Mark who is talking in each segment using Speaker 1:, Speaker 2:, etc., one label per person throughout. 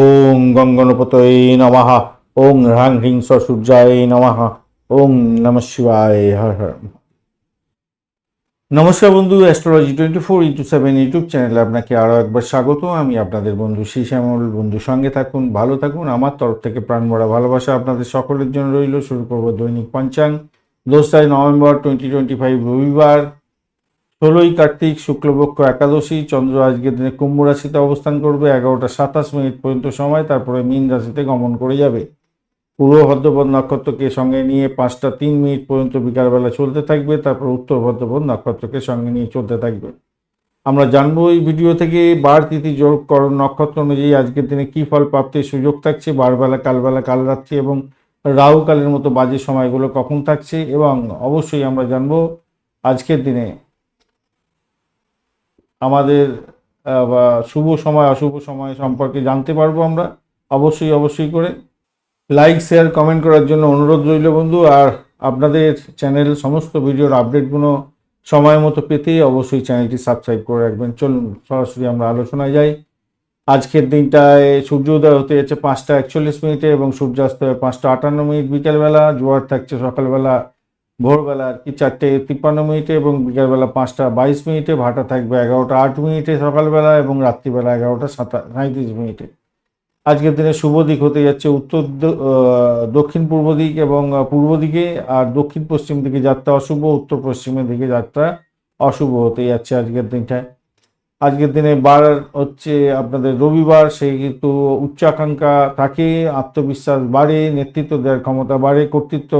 Speaker 1: ওং গঙ্গনপতয়ে নমঃ। ওং হ্রাং হ্রিং সূর্যায় নমঃ। ওং নম শিবায় হর হর। নমস্কার বন্ধু astrology twenty four into seven YouTube চ্যানেলে আপনাকে আরও একবার স্বাগত। আমি আপনাদের বন্ধু শ্রী শ্যামল বন্ধু সঙ্গে থাকুন, ভালো থাকুন। আমার তরফ থেকে প্রাণ ভরা ভালোবাসা আপনাদের সকলের জন্য রইল। শুরু করব দৈনিক পঞ্চাং। দোসরাই নভেম্বর টোয়েন্টি টোয়েন্টি ফাইভ রবিবার। ষোলোই কার্তিক শুক্লপক্ষ একাদশী, চন্দ্র আজকের দিনে কুম্ভ রাশিতে অবস্থান করবে, এগারোটা সাতাশ মিনিট পর্যন্ত সময়, তারপরে মীন রাশিতে গমন করে যাবে। পূর্ব ভদ্রপদ নক্ষত্রকে সঙ্গে নিয়ে পাঁচটা তিন মিনিট পর্যন্ত বিকালবেলা চলতে থাকবে, তারপর উত্তর ভদ্রপদ নক্ষত্রকে সঙ্গে নিয়ে চলতে থাকবে। আমরা জানব এই ভিডিও থেকে বার তিথি যোগকরণ নক্ষত্র অনুযায়ী আজকের দিনে কী ফল প্রাপ্তির সুযোগ থাকছে, বারবেলা, কালবেলা কাল রাত্রি এবং রাহু কালের মতো বাজে সময়গুলো কখন থাকছে এবং অবশ্যই আমরা জানব আজকের দিনে আমাদের শুভ সময়, অশুভ সময় সম্পর্কে জানতে পারব আমরা। অবশ্যই অবশ্যই করে লাইক শেয়ার কমেন্ট করার জন্য অনুরোধ রইল বন্ধু। আর আপনাদের চ্যানেল সমস্ত ভিডিওর আপডেটগুলো সময় মতো পেতেই অবশ্যই চ্যানেলটি সাবস্ক্রাইব করে রাখবেন। চলুন, সরাসরি আমরা আলোচনায় যাই। আজকের দিনটায় সূর্যোদয় হতে যাচ্ছে পাঁচটা একচল্লিশ মিনিটে এবং সূর্যাস্ত পাঁচটা আটান্ন মিনিট বিকেলবেলা। জোয়ার থাকছে সকালবেলা ভোরবেলা আর কি চারটে তিপ্পান্ন মিনিটে এবং বিকালবেলা পাঁচটা বাইশ মিনিটে, ভাটা থাকবে এগারোটা আট মিনিটে সকালবেলা এবং রাত্রিবেলা এগারোটা সাতা সাঁত্রিশ মিনিটে। আজকের দিনে শুভ দিক হতে যাচ্ছে উত্তর দক্ষিণ পূর্ব দিক এবং পূর্ব দিকে আর দক্ষিণ পশ্চিম দিকে যাত্রা অশুভ, উত্তর পশ্চিমের দিকে যাত্রা অশুভ হতে যাচ্ছে আজকের দিনটায় আজকের দিনে বার হচ্ছে আপনাদের রবিবার সেই কিন্তু উচ্চাকাঙ্ক্ষা থাকে, আত্মবিশ্বাস বাড়ে, নেতৃত্ব দেওয়ার ক্ষমতা বাড়ে, কর্তৃত্ব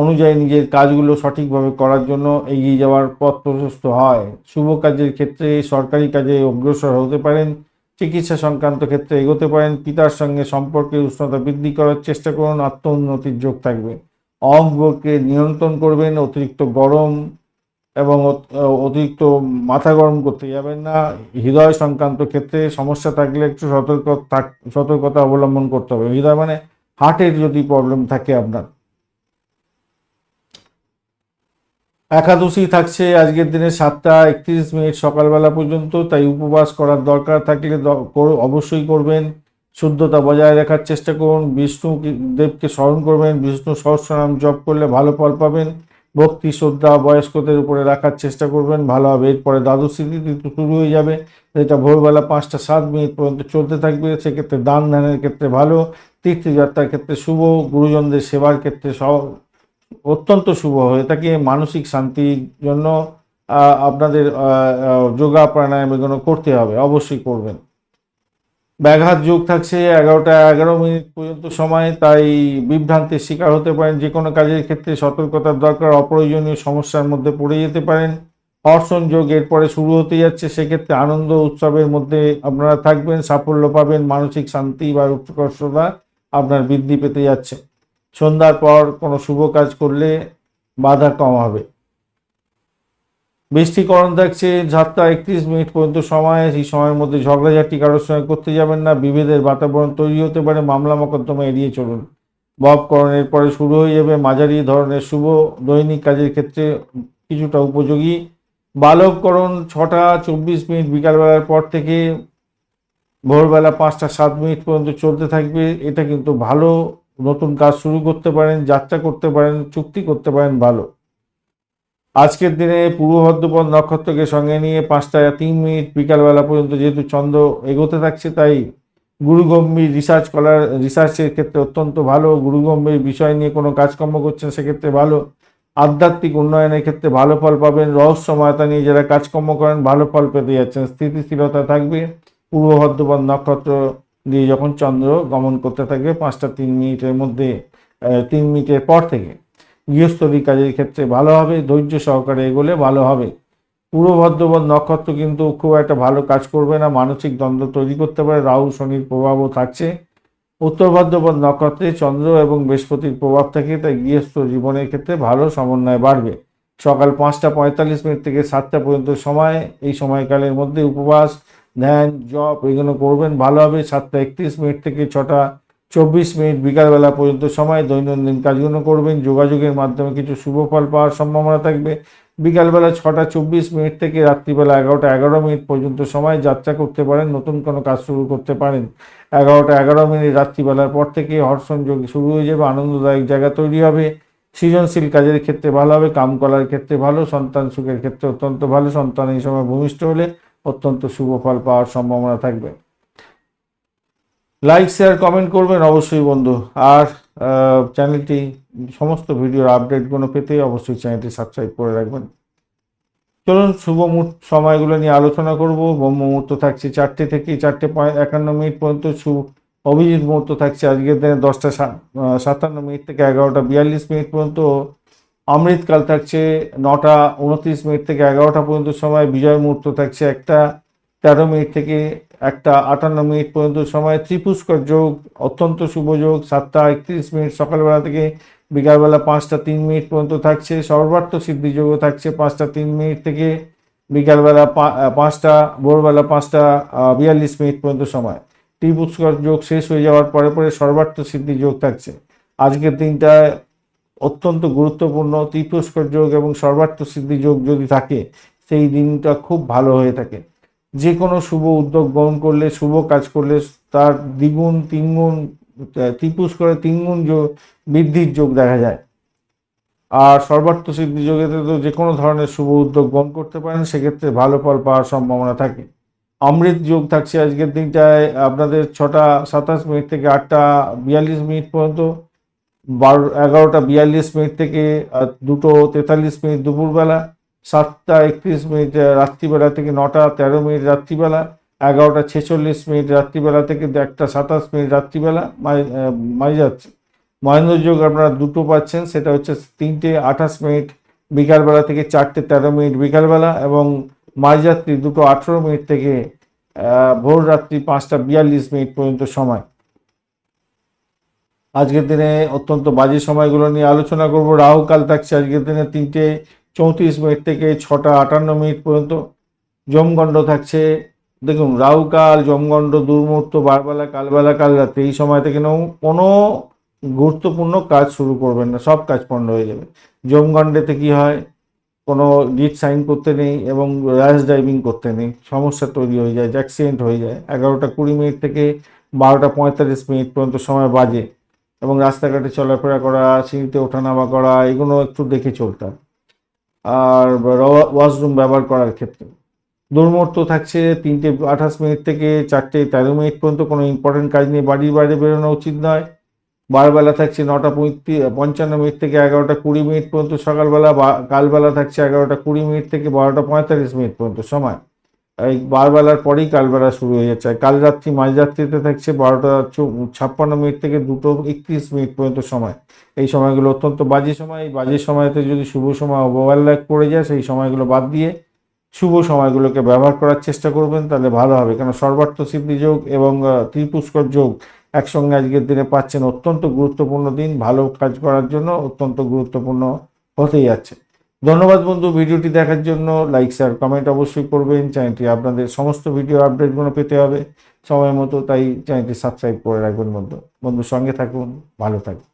Speaker 1: অনুযায়ী নিজের কাজগুলো সঠিকভাবে করার জন্য এগিয়ে যাওয়ার পথ প্রশস্ত হয়। শুভ কাজের ক্ষেত্রে সরকারি কাজে অগ্রসর হতে পারেন, চিকিৎসা সংক্রান্ত ক্ষেত্রে এগোতে পারেন, পিতার সঙ্গে সম্পর্কের উষ্ণতা বৃদ্ধি করার চেষ্টা করুন আত্ম উন্নতির যোগ থাকবে। অঙ্গকে নিয়ন্ত্রণ করবেন, অতিরিক্ত গরম এবং অতিরিক্ত মাথা গরম করতে যাবেন না। হৃদয় সংক্রান্ত ক্ষেত্রে সমস্যা থাকলে একটু সতর্ক সতর্কতা অবলম্বন করতে হবে। হৃদয় মানে হার্টের যদি প্রবলেম থাকে আপনার একাদশী থাকছে, আজকের দিনে সাতটা একত্রিশ মিনিট সকালবেলা পর্যন্ত, তাই উপবাস করার দরকার থাকলে অবশ্যই করবেন। শুদ্ধতা বজায় রাখার চেষ্টা করুন, বিষ্ণু দেবকে স্মরণ করবেন, বিষ্ণু সহস্রনাম জপ করলে ভালো ফল পাবেন। ভক্তি, শ্রদ্ধা বয়স্কদের উপরে রাখার চেষ্টা করবেন, ভালো হবে। এরপরে দ্বাদশ তিথি শুরু হয়ে যাবে, যেটা ভোরবেলা পাঁচটা সাত মিনিট পর্যন্ত চলতে থাকবে, সেক্ষেত্রে দান ধ্যানের ক্ষেত্রে ভালো, তীর্থযাত্রার ক্ষেত্রে শুভ, গুরুজনদের সেবার ক্ষেত্রে অত্যন্ত শুভ। হয়ে থাকে মানসিক শান্তির জন্য আপনাদের যোগা প্রাণায়াম এগুলো করতে হবে? অবশ্যই করবেন। ব্যাঘাত যোগ থাকছে এগারোটা এগারো মিনিট পর্যন্ত সময়, তাই বিভ্রান্তির শিকার হতে পারেন। যে কোনো কাজের ক্ষেত্রে সতর্কতার দরকার, অপ্রয়োজনীয় সমস্যার মধ্যে পড়ে যেতে পারেন। হর্ষণ যোগ এরপরে শুরু হতে যাচ্ছে, সেক্ষেত্রে আনন্দ উৎসবের মধ্যে আপনারা থাকবেন, সাফল্য পাবেন, মানসিক শান্তি বা উৎকর্ষতা আপনার বৃদ্ধি পেতে যাচ্ছে। সন্ধ্যার পর কোনো শুভ কাজ করলে বাধা কম হবে। বৃষ্টিকরণ দেখছে সাতটা একত্রিশ মিনিট পর্যন্ত সময় এই সময়ের মধ্যে ঝগড়াঝাটি কারোর সঙ্গে করতে যাবেন না, বিভেদের বাতাবরণ তৈরি হতে পারে, মামলা মোকদ্দমা এড়িয়ে চলুন। ববকরণের পরে শুরু হয়ে যাবে, মাঝারি ধরনের শুভ দৈনিক কাজের ক্ষেত্রে কিছুটা উপযোগী। বালককরণ ছটা চব্বিশ মিনিট বিকালবেলার পর থেকে ভোরবেলা পাঁচটা সাত মিনিট পর্যন্ত চলতে থাকবে, এটা কিন্তু ভালো নতুন কাজ শুরু করতে পারেন, যাত্রা করতে পারেন, চুক্তি করতে পারেন ভালো। আজকের দিনে পূর্ব ভদ্রপদ নক্ষত্রকে সঙ্গে নিয়ে পাঁচটা তিন মিনিট বিকালবেলা পর্যন্ত যেহেতু চন্দ্র এগোতে থাকছে, তাই গুরুগম্ভীর রিসার্চ করার রিসার্চের ক্ষেত্রে অত্যন্ত ভালো। গুরুগম্ভীর বিষয় নিয়ে কোনো কাজকর্ম করছেন সেক্ষেত্রে ভালো। আধ্যাত্মিক উন্নয়নের ক্ষেত্রে ভালো ফল পাবেন। রহস্যময়তা নিয়ে যারা কাজকর্ম করেন, ভালো ফল পেতে যাচ্ছেন। স্থিতিশীলতা থাকবে। পূর্ব ভদ্রপদ নক্ষত্র দিয়ে যখন চন্দ্র গমন করতে থাকবে পাঁচটা তিন মিনিটের মধ্যে তিন মিনিটের পর থেকে, গৃহস্থলী কাজের ক্ষেত্রে ভালো হবে, ধৈর্য সহকারে এগোলে ভালো হবে। পূর্ব ভদ্রপদ নক্ষত্র কিন্তু খুব একটা ভালো কাজ করবে না, মানসিক দ্বন্দ্ব তৈরি করতে পারে, রাহু, শনির প্রভাবও থাকছে। উত্তর ভদ্রপদ নক্ষত্রে চন্দ্র এবং বৃহস্পতির প্রভাব থাকে, তাই গৃহস্থ জীবনের ক্ষেত্রে ভালো সমন্বয় বাড়বে। সকাল পাঁচটা পঁয়তাল্লিশ মিনিট থেকে সাতটা পর্যন্ত সময়, এই সময়কালের মধ্যে উপবাস ধ্যান জপ এগুলো করবেন, ভালো হবে। সাতটা একত্রিশ মিনিট থেকে ছটা চব্বিশ মিনিট বিকালবেলা পর্যন্ত সময়, দৈনন্দিন কাজগুলো করবেন। যোগাযোগের মাধ্যমে কিছু শুভ ফল পাওয়ার সম্ভাবনা থাকবে। বিকালবেলা ছটা চব্বিশ মিনিট থেকে রাত্রিবেলা এগারোটা এগারো মিনিট পর্যন্ত সময় যাত্রা করতে পারেন, নতুন কোনো কাজ শুরু করতে পারেন। এগারোটা এগারো মিনিট রাত্রিবেলার পর থেকে হর্ষণ যোগ শুরু হয়ে যাবে, আনন্দদায়ক জায়গা তৈরি হবে। সৃজনশীল কাজের ক্ষেত্রে ভালো হবে, কাম করার ক্ষেত্রে ভালো, সন্তান সুখের ক্ষেত্রে অত্যন্ত ভালো। সন্তান এই সময় ভূমিষ্ঠ হলে অত্যন্ত শুভ ফল পাওয়ার সম্ভাবনা থাকবে। লাইক শেয়ার কমেন্ট করবেন অবশ্যই বন্ধু। আর চ্যানেলটি সমস্ত ভিডিওর আপডেটগুলো পেতে অবশ্যই চ্যানেলটি সাবস্ক্রাইব করে রাখবেন। চলুন, শুভ মুহূর্ত, সময়গুলো নিয়ে আলোচনা করব। ব্রহ্ম মুহূর্ত থাকছে চারটে থেকে চারটে পঁয়- একান্ন মিনিট পর্যন্ত। শুভ, অভিজিৎ মুহূর্ত থাকছে আজকের দিনে দশটা সাতান্ন মিনিট থেকে এগারোটা বিয়াল্লিশ মিনিট পর্যন্ত। অমৃতকাল থাকছে নটা উনত্রিশ মিনিট থেকে এগারোটা পর্যন্ত সময়, বিজয় মুহূর্ত থাকছে একটা, তেরো মিনিট থেকে একটা, আটান্ন মিনিট পর্যন্ত সময়, ত্রিপুষ্কর যোগ, অত্যন্ত শুভ যোগ, সাতটা একত্রিশ মিনিট সকালবেলা থেকে বিকালবেলা পাঁচটা তিন মিনিট পর্যন্ত থাকছে, সর্বার্থ সিদ্ধি যোগও থাকছে পাঁচটা তিন মিনিট থেকে বিকালবেলা পাঁচটা, ভোরবেলা পাঁচটা বিয়াল্লিশ মিনিট পর্যন্ত সময়। ত্রিপুষ্কর যোগ শেষ হয়ে যাওয়ার পরে পরে সর্বার্থ সিদ্ধি যোগ থাকছে। আজকের দিনটায় অত্যন্ত গুরুত্বপূর্ণ ত্রিপুষ্কর যোগ এবং সর্বার্থ সিদ্ধি যোগ যদি থাকে, সেই দিনটা খুব ভালো হয়ে থাকে। যে কোনো শুভ উদ্যোগ গ্রহণ করলে, শুভ কাজ করলে তার দ্বিগুণ, তিনগুণ ত্রিপুষ্করে তিনগুণ যোগ, বৃদ্ধির যোগ দেখা যায়। আর সর্বার্থ সিদ্ধি যোগেতে তো যে কোনো ধরনের শুভ উদ্যোগ গ্রহণ করতে পারেন, সেক্ষেত্রে ভালো ফল পাওয়ার সম্ভাবনা থাকে। অমৃত যোগ থাকছে আজকের দিনটায়। আপনাদের ছটা সাতাশ মিনিট থেকে আটটা বিয়াল্লিশ মিনিট পর্যন্ত বারো এগারোটা বিয়াল্লিশ মিনিট থেকে দুটো তেতাল্লিশ মিনিট দুপুরবেলা সাতটা একত্রিশ মিনিট রাত্রিবেলা থেকে নটা তেরো মিনিট রাত্রিবেলা এগারোটা ছেচল্লিশ মিনিট রাত্রিবেলা থেকে একটা সাতাশ মিনিট রাত্রিবেলা আহ, যাচ্ছে। মহেন্দ্র যোগ আপনারা দুটো পাচ্ছেন সেটা হচ্ছে তিনটে আঠাশ মিনিট বিকালবেলা থেকে চারটে তেরো মিনিট বিকালবেলা এবং মাঝরাত্রি দুটো আঠেরো মিনিট থেকে ভোর রাত্রি পাঁচটা বিয়াল্লিশ মিনিট পর্যন্ত সময়। আজকের দিনে অত্যন্ত বাজে সময়গুলো নিয়ে আলোচনা করব। রাহুকাল থাকছে আজকের দিনে তিনটে চৌত্রিশ মিনিট থেকে ছটা আটান্ন মিনিট পর্যন্ত। যমগণ্ড থাকছে। দেখুন রাহুকাল যমগণ্ড, দুর্মুহূর্ত, বারবেলা, কালবেলা, কাল রাতে এই সময় থেকে কোনো গুরুত্বপূর্ণ কাজ শুরু করবেন না, সব কাজ পণ্ড হয়ে যাবে। যমগণ্ডেতে কি হয়? কোনো ডিট সাইন করতে নেই এবং র্যাশ ড্রাইভিং করতে নেই, সমস্যা তৈরি হয়ে যায়, অ্যাক্সিডেন্ট হয়ে যায়। এগারোটা কুড়ি মিনিট থেকে বারোটা পঁয়তাল্লিশ মিনিট পর্যন্ত সময় বাজে। এবং রাস্তাঘাটে চলাফেরা করা, সিঁড়িতে ওঠানামা করা, এগুলো একটু দেখে চলতে হবে আর ওয়াশরুম ব্যবহার করার ক্ষেত্রে। দুর্মূর্ত থাকছে তিনটে আঠাশ মিনিট থেকে চারটে তেরো মিনিট পর্যন্ত, কোনো ইম্পর্টেন্ট কাজ নিয়ে বাড়ির বাইরে বেরোনো উচিত নয়। বারবেলা থাকছে নটা পঞ্চান্ন মিনিট থেকে এগারোটা কুড়ি মিনিট পর্যন্ত, সকালবেলা বা, কালবেলা থাকছে এগারোটা কুড়ি মিনিট থেকে বারোটা পঁয়তাল্লিশ মিনিট পর্যন্ত সময়। এই বারবেলার পরেই কালবেলা শুরু হয়ে যাচ্ছে। কাল রাত্রি মাঝরাত্রিতে থাকছে বারোটা ছাপ্পান্ন মিনিট থেকে দুটো একত্রিশ মিনিট পর্যন্ত সময়। এই সময়গুলো অত্যন্ত বাজে সময়। এই বাজে সময়তে যদি শুভ সময় ওভারল্যাপ পড়ে যায়, সেই সময়গুলো বাদ দিয়ে শুভ সময়গুলোকে ব্যবহার করার চেষ্টা করবেন, তাহলে ভালো হবে। কেন সর্বার্থ সিদ্ধি যোগ এবং ত্রিপুষ্কর যোগ একসঙ্গে আজকের দিনে পাচ্ছেন অত্যন্ত গুরুত্বপূর্ণ দিন। ভালো কাজ করার জন্য অত্যন্ত গুরুত্বপূর্ণ হতেই যাচ্ছে। ধন্যবাদ বন্ধু ভিডিওটি দেখার জন্য। লাইক শেয়ার কমেন্ট অবশ্যই করবেন। চ্যানেলটি আপনাদের সমস্ত ভিডিও আপডেটগুলো পেতে হবে। সময় মতো তাই চ্যানেলটি সাবস্ক্রাইব করে রাখবেন বন্ধু। বন্ধু সঙ্গে থাকুন, ভালো থাকুন।